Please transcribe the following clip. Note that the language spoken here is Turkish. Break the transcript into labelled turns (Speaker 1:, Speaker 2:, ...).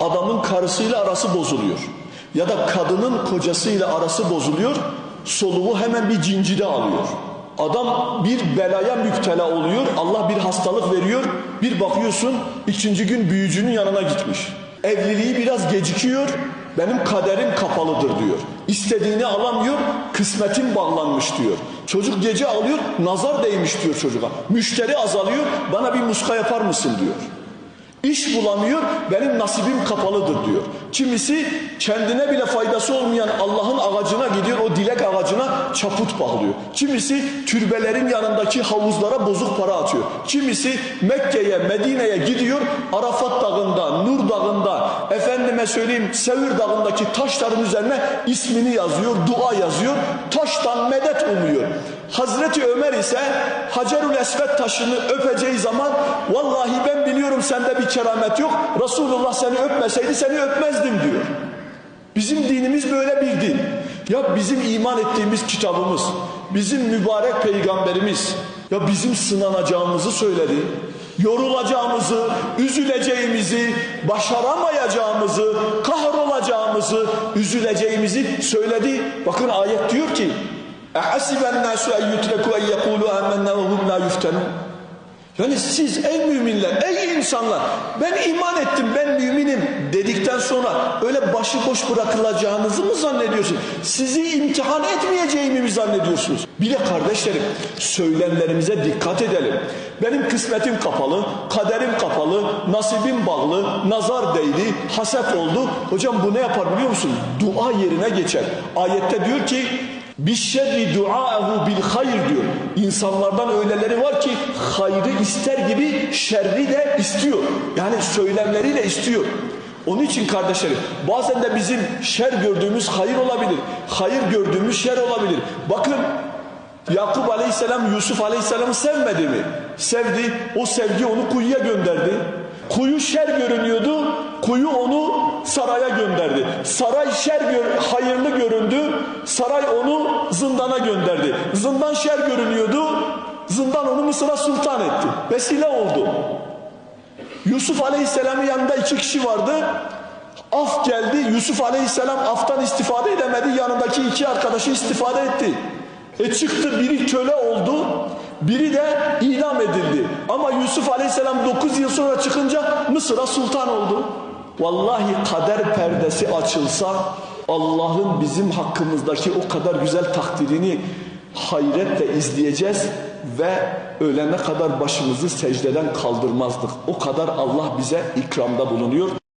Speaker 1: adamın karısıyla arası bozuluyor. Ya da kadının kocasıyla arası bozuluyor. Soluğu hemen bir cincide alıyor. Adam bir belaya müptela oluyor. Allah bir hastalık veriyor. Bir bakıyorsun ikinci gün büyücünün yanına gitmiş. Evliliği biraz gecikiyor. Benim kaderim kapalıdır diyor. İstediğini alamıyor. Kısmetim bağlanmış diyor. Çocuk gece alıyor. Nazar değmiş diyor çocuğa. Müşteri azalıyor. Bana bir muska yapar mısın diyor. İş bulamıyor, benim nasibim kapalıdır diyor. Kimisi kendine bile faydası olmayan Allah'ın ağacına gidiyor, o dilek ağacına çaput bağlıyor. Kimisi türbelerin yanındaki havuzlara bozuk para atıyor. Kimisi Mekke'ye, Medine'ye gidiyor, Arafat Dağı'nda, Nur Dağı'nda, efendime söyleyeyim Sevir Dağı'ndaki taşların üzerine ismini yazıyor, dua yazıyor, taştan medet umuyor. Hazreti Ömer ise Hacerül Esved taşını öpeceği zaman Vallahi ben biliyorum sende bir keramet yok. Resulullah seni öpmeseydi seni öpmezdim diyor. Bizim dinimiz böyle bir din. Ya bizim iman ettiğimiz kitabımız, bizim mübarek peygamberimiz ya bizim sınanacağımızı söyledi. Yorulacağımızı, üzüleceğimizi, başaramayacağımızı, kahrolacağımızı, üzüleceğimizi söyledi. Bakın ayet diyor ki: "Ehasiben nasu en yutreku en yekulu amennâ ve hum lâ? Yani siz ey müminler, ey insanlar ben iman ettim, ben müminim dedikten sonra öyle başıboş bırakılacağınızı mı zannediyorsunuz? Sizi imtihan etmeyeceğimi mi zannediyorsunuz? Bir de kardeşlerim söylemlerimize dikkat edelim. Benim kısmetim kapalı, kaderim kapalı, nasibim bağlı, nazar değdi, haset oldu. Hocam bu ne yapar biliyor musun? Dua yerine geçer. Ayette diyor ki Bişşerri duaehu bil hayr diyor. İnsanlardan öyleleri var ki hayrı ister gibi şerri de istiyor. Yani söylemleriyle istiyor. Onun için kardeşlerim bazen de bizim şer gördüğümüz hayır olabilir. Hayır gördüğümüz şer olabilir. Bakın Yakup aleyhisselam Yusuf aleyhisselamı sevmedi mi? Sevdi. O sevgi onu kuyuya gönderdi. Kuyu şer görünüyordu. Kuyu onu saraya gönderdi. Saray şer gör, hayırlı göründü. Saray onu zindana gönderdi. Zindan şer görünüyordu. Zindan onu Mısır'a sultan etti. Vesile oldu. Yusuf Aleyhisselam'ın yanında iki kişi vardı. Af geldi. Yusuf Aleyhisselam aftan istifade edemedi. Yanındaki iki arkadaşı istifade etti. E çıktı biri köle oldu. Biri de idam edildi. Ama Yusuf Aleyhisselam 9 yıl sonra çıkınca Mısır'a sultan oldu. Vallahi kader perdesi açılsa Allah'ın bizim hakkımızdaki o kadar güzel takdirini hayretle izleyeceğiz ve ölene kadar başımızı secdeden kaldırmazdık. O kadar Allah bize ikramda bulunuyor.